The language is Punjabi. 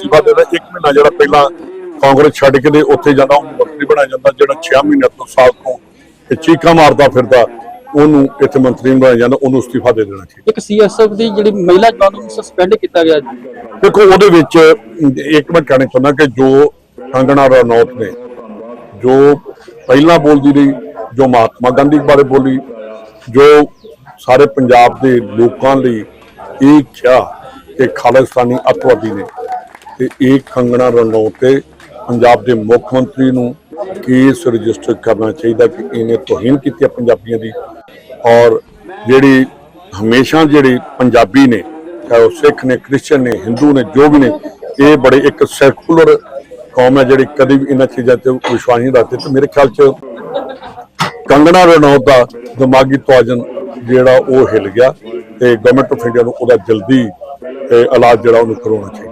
ਅਸਤੀਫਾ ਦੇ ਦੇਣਾ ਇੱਕ ਮਹੀਨਾ ਜਿਹੜਾ ਪਹਿਲਾਂ ਕਾਂਗਰਸ ਛੱਡ ਕੇ ਦੇ ਉੱਥੇ ਜਾਂਦਾ ਉਹਨੂੰ ਮੰਤਰੀ ਬਣਾਇਆ ਜਾਂਦਾ ਜਿਹੜਾ 6 ਮਹੀਨੇ ਤੋਂ ਸਾਲ ਤੋਂ ਇਹ ਚੀਕਾਂ ਮਾਰਦਾ ਫਿਰਦਾ ਉਹਨੂੰ ਇੱਥੇ ਮੰਤਰੀ ਬਣਾਇਆ ਜਾਂਦਾ ਉਹਨੂੰ ਅਸਤੀਫਾ ਦੇ ਦੇਣਾ ਚਾਹੀਦਾ। ਇੱਕ ਸੀਐਸਐਫ ਦੀ ਜਿਹੜੀ ਮਹਿਲਾ ਜਵਾਨ ਨੂੰ ਸਸਪੈਂਡ ਕੀਤਾ ਗਿਆ ਦੇਖੋ ਉਹਦੇ ਵਿੱਚ ਇੱਕ ਮੈਂ ਕਹਿਣਾ ਚਾਹੁੰਦਾ ਕਿ ਜੋ ਕੰਗਣਾ ਰਣੌਤ ਨੇ ਜੋ ਪਹਿਲਾਂ ਬੋਲਦੀ ਰਹੀ ਜੋ ਮਹਾਤਮਾ ਗਾਂਧੀ ਬਾਰੇ ਬੋਲੀ ਜੋ ਸਾਰੇ ਪੰਜਾਬ ਦੇ ਲੋਕਾਂ ਲਈ ਇਹ ਕਿਹਾ ਕਿ ਖਾਲਿਸਤਾਨੀ ਅੱਤਵਾਦੀ ਨੇ ਤੇ ਇਹ ਕੰਗਣਾ ਰਣੌਤ ਤੇ ਪੰਜਾਬ ਦੇ ਮੁੱਖ ਮੰਤਰੀ ਨੂੰ ਕੇਸ ਰਜਿਸਟਰ ਕਰਨਾ ਚਾਹੀਦਾ ਕਿ ਇਹਨੇ ਤੋਹੀਨ ਕੀਤੀ ਹੈ ਪੰਜਾਬੀਆਂ ਦੀ। ਔਰ ਜਿਹੜੀ ਹਮੇਸ਼ਾ ਜਿਹੜੀ ਪੰਜਾਬੀ ਨੇ, ਚਾਹੇ ਉਹ ਸਿੱਖ ਨੇ ਕ੍ਰਿਸਚੀਅਨ ਨੇ, ਹਿੰਦੂ ਨੇ, ਜੋ ਵੀ ਨੇ, ਇਹ ਬੜੇ ਇੱਕ ਸੈਕੂਲਰ ਕੌਮ ਹੈ ਜਿਹੜੀ ਕਦੀ ਵੀ ਇਹਨਾਂ ਚੀਜ਼ਾਂ ਤੇ ਵਿਸ਼ਵਾਸ ਨਹੀਂ ਰੱਖਦੇ। ਤੇ ਮੇਰੇ ਖਿਆਲ ਚ ਕੰਗਣਾ ਰਣੌਤ ਦਾ ਦਿਮਾਗੀ ਤਵਾਜ਼ਨ ਜਿਹੜਾ ਉਹ ਹਿਲ ਗਿਆ ਤੇ ਗਵਰਨਮੈਂਟ ਆਫ ਇੰਡੀਆ ਨੂੰ ਉਹਦਾ ਜਲਦੀ ਇਲਾਜ ਜਿਹੜਾ ਉਹਨੂੰ ਕਰਵਾਉਣਾ ਚਾਹੀਦਾ।